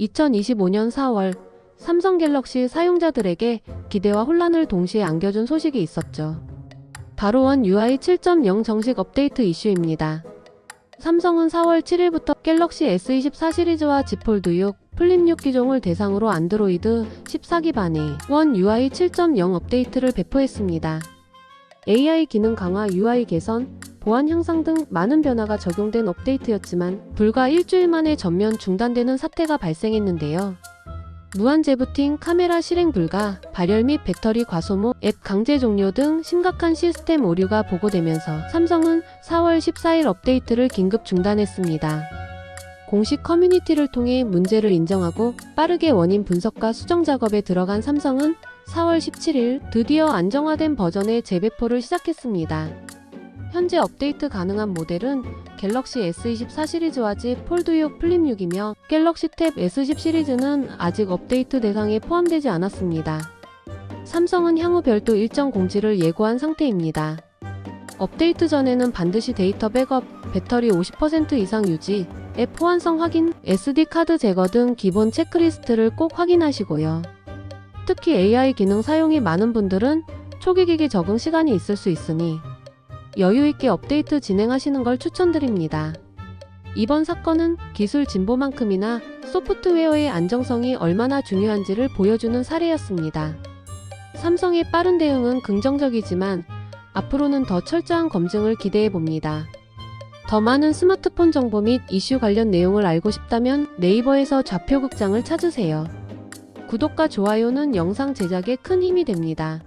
2025년 4월 삼성 갤럭시 사용자들에게 기대와 혼란을 동시에 안겨준 소식이 있었죠. 바로 원 UI 7.0 정식 업데이트 이슈입니다. 삼성은 4월 7일부터 갤럭시 S24 시리즈와 Z 폴드 6, 플립 6 기종을 대상으로 안드로이드 14 기반의 원 UI 7.0 업데이트를 배포했습니다. AI 기능 강화, UI 개선, 보안 향상 등 많은 변화가 적용된 업데이트였지만 불과 일주일 만에 전면 중단되는 사태가 발생했는데요. 무한 재부팅, 카메라 실행 불가, 발열 및 배터리 과소모, 앱 강제 종료 등 심각한 시스템 오류가 보고되면서 삼성은 4월 14일 업데이트를 긴급 중단했습니다. 공식 커뮤니티를 통해 문제를 인정하고 빠르게 원인 분석과 수정 작업에 들어간 삼성은 4월 17일 드디어 안정화된 버전의 재배포를 시작했습니다. 현재 업데이트 가능한 모델은 갤럭시 S24 시리즈와 Z 폴드 6 플립 6이며 갤럭시 탭 S10 시리즈는 아직 업데이트 대상에 포함되지 않았습니다. 삼성은 향후 별도 일정 공지를 예고한 상태입니다. 업데이트 전에는 반드시 데이터 백업, 배터리 50% 이상 유지, 앱 호환성 확인, SD 카드 제거 등 기본 체크리스트를 꼭 확인하시고요. 특히 AI 기능 사용이 많은 분들은 초기 기기 적응 시간이 있을 수 있으니 여유 있게 업데이트 진행하시는 걸 추천드립니다. 이번 사건은 기술 진보만큼이나 소프트웨어의 안정성이 얼마나 중요한지를 보여주는 사례였습니다. 삼성의 빠른 대응은 긍정적이지만 앞으로는 더 철저한 검증을 기대해 봅니다. 더 많은 스마트폰 정보 및 이슈 관련 내용을 알고 싶다면 네이버에서 좌표 극장을 찾으세요. 구독과 좋아요는 영상 제작에 큰 힘이 됩니다.